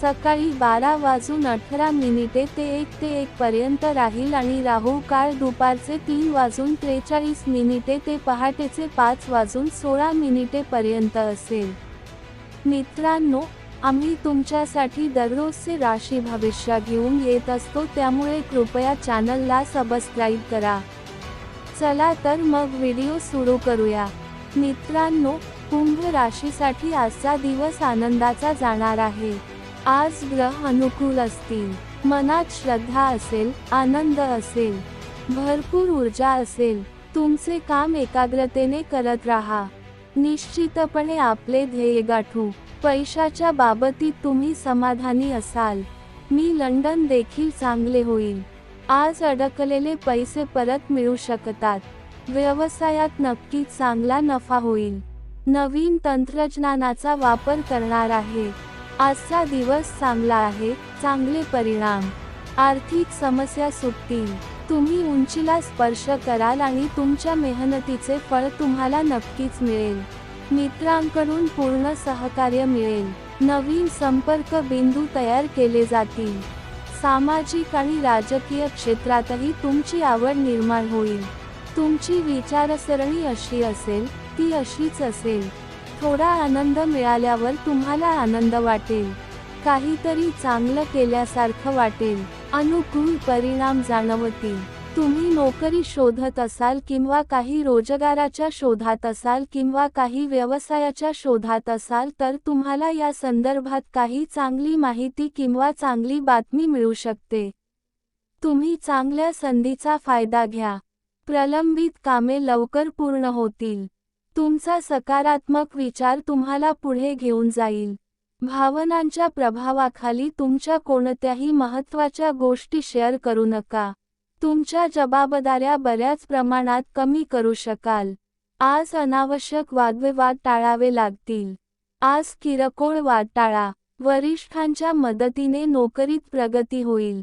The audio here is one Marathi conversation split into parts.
सकाळी बारा वाजून अठरा मिनिटे ते एक ते एक पर्यंत राहील आणि राहू काळ दुपारचे तीन वाजून त्रेचाळीस मिनिटे ते पहाटेचे पाच वाजून सोळा मिनिटे पर्यंत असेल. मित्रांनो आम्ही तुमच्यासाठी दररोजचे राशी भविष्य घेऊन येत असतो त्यामुळे कृपया चॅनलला सबस्क्राईब करा. चला तर मग व्हिडिओ सुरू करूया. मित्रांनो कुंभ राशीसाठी आजचा दिवस आनंदाचा जाणार आहे. आज ग्रह अनुकूल असतील. मनात श्रद्धा असेल आनंद असेल. भरपूर ऊर्जा असेल. तुमचे काम एकाग्रतेने करत राहा. निश्चितपणे आपले ध्येय गाठू. पैशाच्या बाबतीत तुम्ही समाधानी असाल. मी लंडन देखील चांगले होईल. आज अडकलेले पैसे परत मिळू शकतात. व्यवसायात नक्कीच चांगला नफा होईल. नवीन तंत्रज्ञानाचा वापर करणार आहे. आजचा दिवस चांगला आहे चांगले परिणाम. आर्थिक समस्या सुटतील. तुम्ही उंचीला स्पर्श कराल आणि तुमच्या मेहनतीचे फळ तुम्हाला नक्कीच मिळेल. मित्रांकडून पूर्ण सहकार्य मिळेल. नवीन संपर्क बिंदू तयार केले जातील. सामाजिक आणि राजकीय क्षेत्रातही तुमची आवड निर्माण होईल. तुमची विचारसरणी अशी असेल ती अशीच असेल. थोडा आनंद मिळाल्यावर तुम्हाला आनंद वाटेल. काहीतरी चांगलं केल्यासारखं वाटेल. अनुकूल परिणाम जाणवतील. तुम्ही नोकरी शोधत असाल किंवा काही रोजगाराच्या शोधात असाल किंवा काही व्यवसायाच्या शोधात असाल तर तुम्हाला या संदर्भात काही चांगली माहिती किंवा चांगली बातमी मिळू शकते. तुम्ही चांगल्या संधीचा फायदा घ्या. प्रलंबित कामे लवकर पूर्ण होतील. तुमचा सकारात्मक विचार तुम्हाला पुढे घेऊन जाईल. भावनांच्या प्रभावाखाली तुमच्या कोणत्याही महत्त्वाच्या गोष्टी शेअर करू नका. तुमच्या जबाबदाऱ्या बऱ्याच प्रमाणात कमी करू शकाल. आज अनावश्यक वादविवाद टाळावे लागतील. आज किरकोळ वाद टाळा वरिष्ठांच्या मदतीने नोकरीत प्रगती होईल.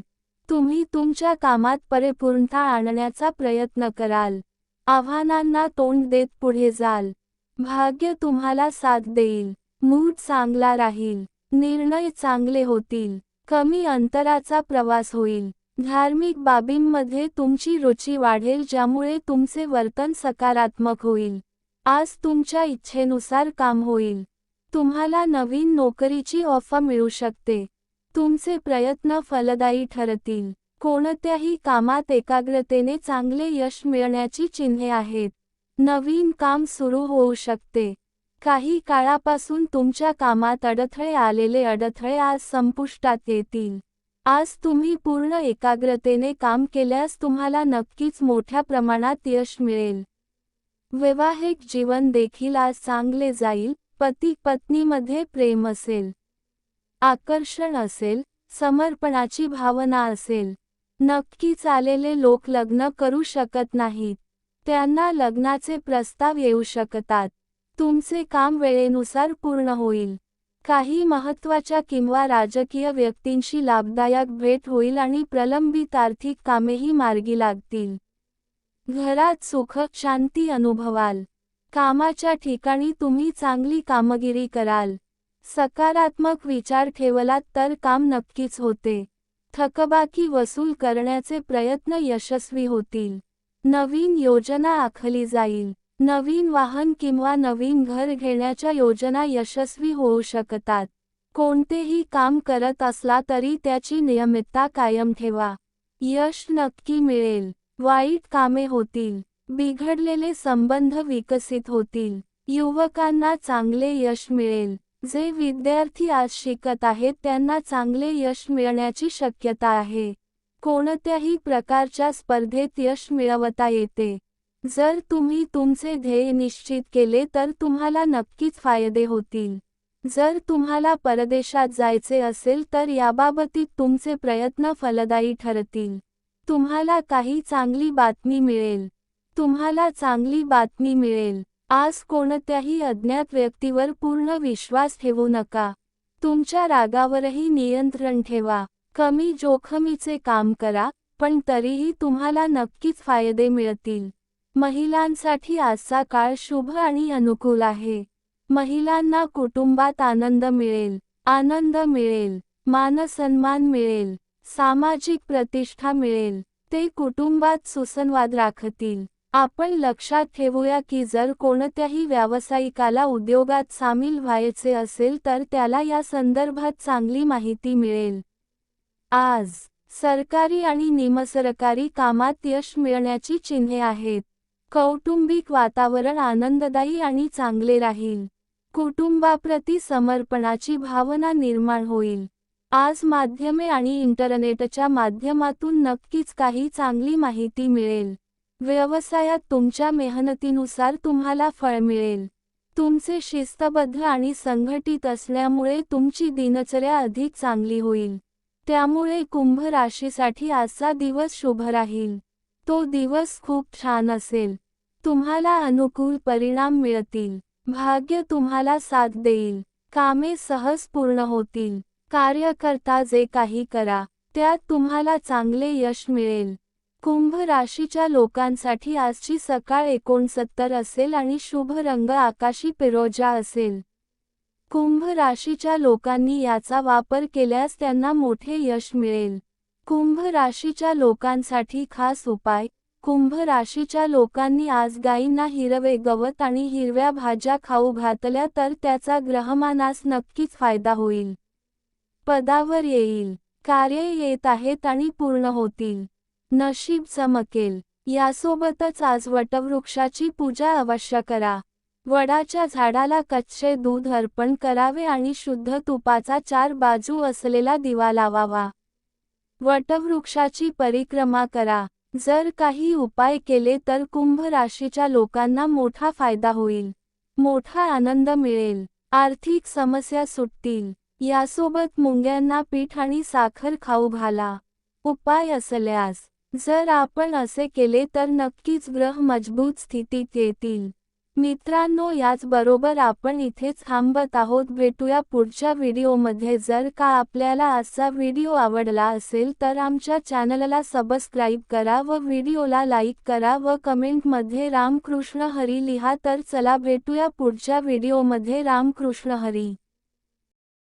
तुम्ही तुमच्या कामात परिपूर्णता आणण्याचा प्रयत्न कराल. आव्हानांना तोंड देत पुढे जाल. भाग्य तुम्हाला साथ देईल. मूड चांगला राहील. निर्णय चांगले होतील. कमी अंतराचा प्रवास होईल. धार्मिक बाबींमध्ये तुमची रुची वाढेल ज्यामुळे तुमचे वर्तन सकारात्मक होईल. आज तुमच्या इच्छेनुसार काम होईल. तुम्हाला नवीन नोकरीची ऑफर मिळू शकते. तुमचे प्रयत्न फलदायी ठरतील. कोणत्याही कामात एकाग्रतेने चांगले यश मिळण्याची चिन्हे आहेत. नवीन काम सुरू होऊ शकते. काही काळापासून तुमच्या कामात अडथळे आलेले अडथळे आज संपुष्टात येतील. आज तुम्ही पूर्ण एकाग्रतेने काम केल्यास तुम्हाला नक्कीच मोठ्या प्रमाणात यश मिळेल. वैवाहिक जीवन देखील आज चांगले जाईल. पती पत्नीमध्ये प्रेम असेल. आकर्षण असेल. समर्पणाची भावना असेल. नक्कीच आलेले लोक लग्न करू शकत नाहीत. त्यांना लग्नाचे प्रस्ताव येऊ शकतात. तुमचे काम वेळेनुसार पूर्ण होईल. काही महत्त्वाच्या किंवा राजकीय व्यक्तींशी लाभदायक भेट होईल आणि प्रलंबित आर्थिक कामेही मार्गी लागतील. घरात सुख शांती अनुभवाल. कामाच्या ठिकाणी तुम्ही चांगली कामगिरी कराल. सकारात्मक विचार ठेवलात तर काम नक्कीच होते. थकबाकी वसूल करण्याचे प्रयत्न यशस्वी होतील. नवीन योजना आखली जाईल. नवीन वाहन किंवा नवीन घर घेण्याच्या योजना यशस्वी होऊ शकतात. कोणतेही काम करत असला तरी त्याची नियमितता कायम ठेवा. यश नक्की मिळेल. वाईट कामे होतील. बिघडलेले संबंध विकसित होतील. युवकांना चांगले यश मिळेल. जे विद्यार्थी आज शिकत आहेत त्यांना चांगले यश मिळण्याची शक्यता आहे. कोणत्याही प्रकारच्या स्पर्धेत यश मिळवता येते. जर तुम्ही तुमचे ध्येय निश्चित केले तर तुम्हाला नक्कीच फायदे होतील. जर तुम्हाला परदेशात जायचे असेल तर याबाबतीत तुमचे प्रयत्न फलदायी ठरतील. तुम्हाला काही चांगली बातमी मिळेल. तुम्हाला चांगली बातमी मिळेल. आज कोणत्याही अज्ञात व्यक्तीवर पूर्ण विश्वास ठेवू नका. तुमच्या रागावरही नियंत्रण ठेवा. कमी जोखमीचे काम करा पण तरीही तुम्हाला नक्कीच फायदे मिळतील. महिलांसाठी आजचा काळ शुभ आणि अनुकूल आहे. महिलांना कुटुंबात आनंद मिळेल आनंद मिळेल मानसन्मान मिळेल सामाजिक प्रतिष्ठा मिळेल ते कुटुंबात सुसंवाद राखतील. आपण लक्षात ठेवूया की जर कोणत्याही व्यावसायिकाला उद्योगात सामील व्हायचे असेल तर त्याला या संदर्भात चांगली माहिती मिळेल. आज सरकारी आणि निमसरकारी कामात यश मिळण्याची चिन्हे आहेत. कौटुंबिक वातावरण आनंददायी आणि चांगले राहील. कुटुंबाप्रती समर्पणाची भावना निर्माण होईल. आज माध्यमे आणि इंटरनेटच्या माध्यमातून नक्कीच काही चांगली माहिती मिळेल. व्यवसायात तुमच्या मेहनतीनुसार तुम्हाला फळ मिळेल. तुमचे शिस्तबद्ध आणि संघटित असल्यामुळे तुमची दिनचर्या अधिक चांगली होईल. त्यामुळे कुंभ राशीसाठी आजचा दिवस शुभ राहील. तो दिवस खूप छान असेल. तुम्हाला अनुकूल परिणाम मिळतील. भाग्य तुम्हाला साथ देईल. कामे सहज पूर्ण होतील. कार्यकर्ता जे काही करा त्यात तुम्हाला चांगले यश मिळेल. कुंभ राशीच्या लोकांसाठी आजची सकाळ एकोणसत्तर असेल आणि शुभ रंग आकाशी पिरोजा असेल. कुंभ राशीच्या लोकांनी याचा वापर केल्यास त्यांना मोठे यश मिळेल. कुंभ राशीच्या लोकांसाठी खास उपाय. कुंभ राशीच्या लोकांनी आज गायींना हिरवे गवत आणि हिरव्या भाज्या खाऊ घातल्या तर त्याचा ग्रहमानास नक्कीच फायदा होईल. पदावर येईल. कार्य येत आहेत आणि पूर्ण होतील. नशीब चमकेल. यासोबतच आज वटवृक्षाची पूजा अवश्य करा. वडाच्या झाडाला कच्चे दूध अर्पण करावे आणि शुद्ध तुपाचा चार बाजू असलेला दिवा लावावा. वटवृक्षाची परिक्रमा करा. जर काही उपाय केले तर कुंभ राशीच्या लोकांना मोठा फायदा होईल. मोठा आनंद मिळेल. आर्थिक समस्या सुटतील. यासोबत मुंग्यांना पीठ आणि साखर खाऊ घाला. उपाय असल्यास जर आपण असे केले तर नक्कीच ग्रह मजबूत स्थितीत येतील. मित्रांनो याचबरोबर आपण इथेच थांबत आहोत. भेटूया पुढच्या व्हिडिओमध्ये. जर का आपल्याला असा व्हिडिओ आवडला असेल तर आमच्या चॅनलला सबस्क्राईब करा व व्हिडिओला लाईक करा व कमेंटमध्ये रामकृष्ण हरी लिहा तर चला भेटूया पुढच्या व्हिडिओमध्ये. रामकृष्ण हरी.